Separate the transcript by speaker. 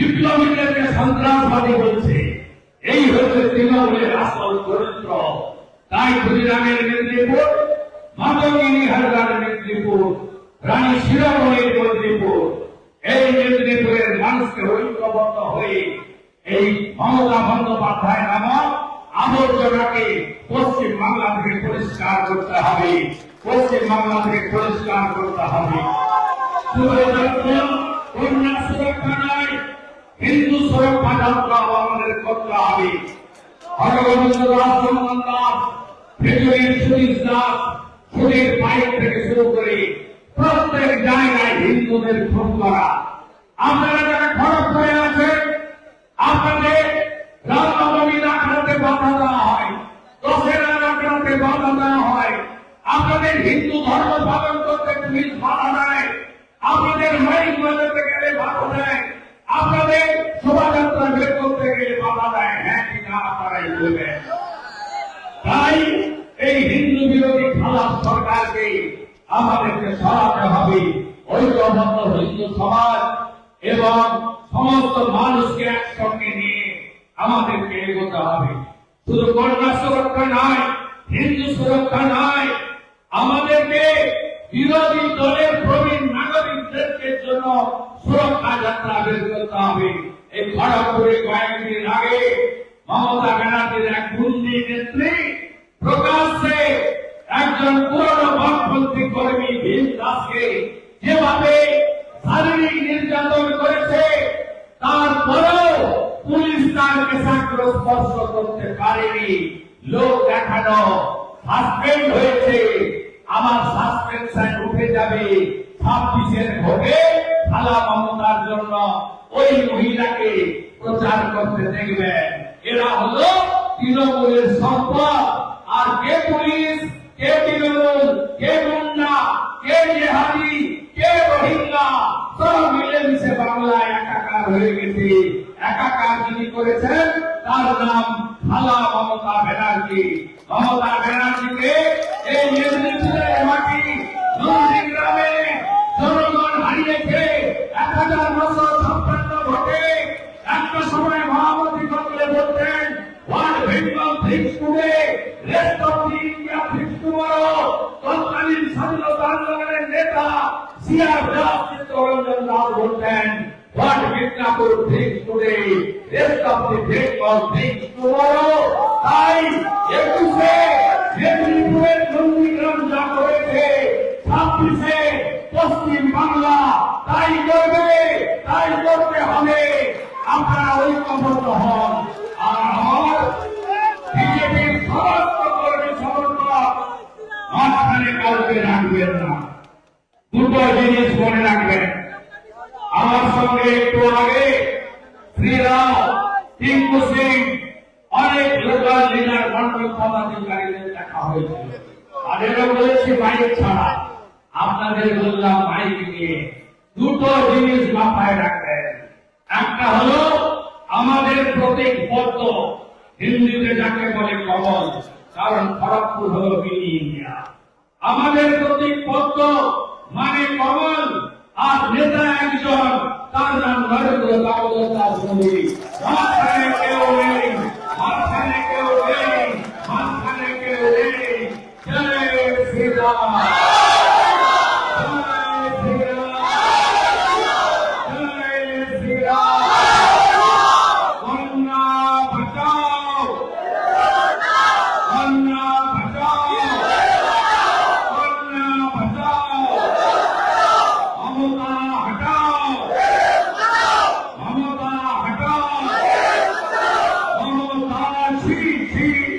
Speaker 1: বিপ্লবীদেরকে সন্ত্রাসবাদী বলছে। এই হচ্ছে তৃণমূলের আসল চরিত্র। তাই ক্ষুদিরামের মেদিনীপুর মাতঙ্গিনী হালদার মেদিনীপুর রানী শিরোমণির মেদিনীপুর এই মেদিনীপুরের মানুষকে ঐক্যবদ্ধ হয়ে এই মমতা বন্দ্যোপাধ্যায় নামক আবর্জনাকে পশ্চিম বাংলা থেকে পরিষ্কার করতে হবে। পশ্চিম বাংলা থেকে পরিষ্কার করতে হবে। কন্যা সুরক্ষা নয় যাত্রা আপনাদের হিন্দু ধর্ম পালন করতে পুলিশ বাধা দেয় আপনাদের মাইক বাজাতে গেলে বাধা দেয় আপনাদের বের করতে গেলে বাধা দেয় কি না আপনারাই বলবেন তাই এই হিন্দু বিরোধী খারাপ সরকারকে আমাদেরকে সরাতে হবে। ঐক্যবদ্ধ হিন্দু সমাজ এবং সমস্ত মানুষকে একসঙ্গে নিয়ে আমাদেরকে এগোতে হবে। শুধু কন্যা সুরক্ষা নয়, হিন্দু সুরক্ষা নয়, আমাদেরকে বিরোধী দলের প্রবীণ নাগরিকদেরকে জন্য সুরক্ষা যাত্রা বের করতে হবে। এই খড়গপুরে কয়েকদিন আগে মমতা ব্যানার্জির এক গুন্ডি নেত্রী প্রকাশ্যে একজন পুরনো বামপন্থী কর্মী ভীম দাসকে যেভাবে শারীরিক নির্যাতন করেছে, তারপরেও পুলিশ তার পেশাগ্র স্পর্শ করতে পারেনি। লোক দেখানো সাসপেন্ড হয়েছে। আমার সাসপেনশন উঠে যাবে। ছাব্বিশের ভোটে খালা মমতার জন্য ওই মহিলাকে প্রচার করতে দেখবেন এরা হলো তৃণমূলের সম্পদ। আর কে পুলিশ, কে তৃণমূল, কে গুন্ডা, কে জেহাদি, কে রোহিঙ্গা, সব মিলেমিশে বাংলায় একাকার হয়ে গেছে। একাকার যিনি করেছেন, তার নাম খালা মমতা ব্যানার্জি। মমতা ব্যানার্জিকে এই নেতা সিআর দাস চিত্তরঞ্জন দাস বলতেন what Midnapore thinks today rest of the Bengal thinks tomorrow তাই একুশে মেদিনীপুরের নন্দীগ্রাম যা করেছে ছাব্বিশে পশ্চিম বাংলা। তাই করবে, তাই করতে হবে। আপনারা ঐক্যবদ্ধ হন। আর আমার বিজেপির সমস্ত কর্মী সমর্থক মাঝখানে কাউকে রাখবেন না। দুটো জিনিস মনে রাখবেন। আমার সঙ্গে একটু আগে শ্রীরাম, টিঙ্কু সিং, অনেক লোকাল লিডার মন্ডল পদাধিকারীদের দেখা হয়েছিল। তাদেরও বলেছি মাইক ছাড়া। আপনাদের বললাম মাইক নিয়ে। দুটো জিনিস মাথায় রাখবেন। একটা হলো, আমাদের প্রতীক পদ্ম হিন্দিতে যাকে বলে কমল, কারণ খড়গপুর হলো মিনি ইন্ডিয়া। আমাদের প্রতীক পদ্ম মানে কমল আর নেতা একজন, তার নাম নরেন্দ্র দামোদর দাস মোদী মাঝখানে কেউ নেই, মাঝখানে কেউ নেই, মাঝখানে কেউ নেই, জয় শ্রীরাম। G, G.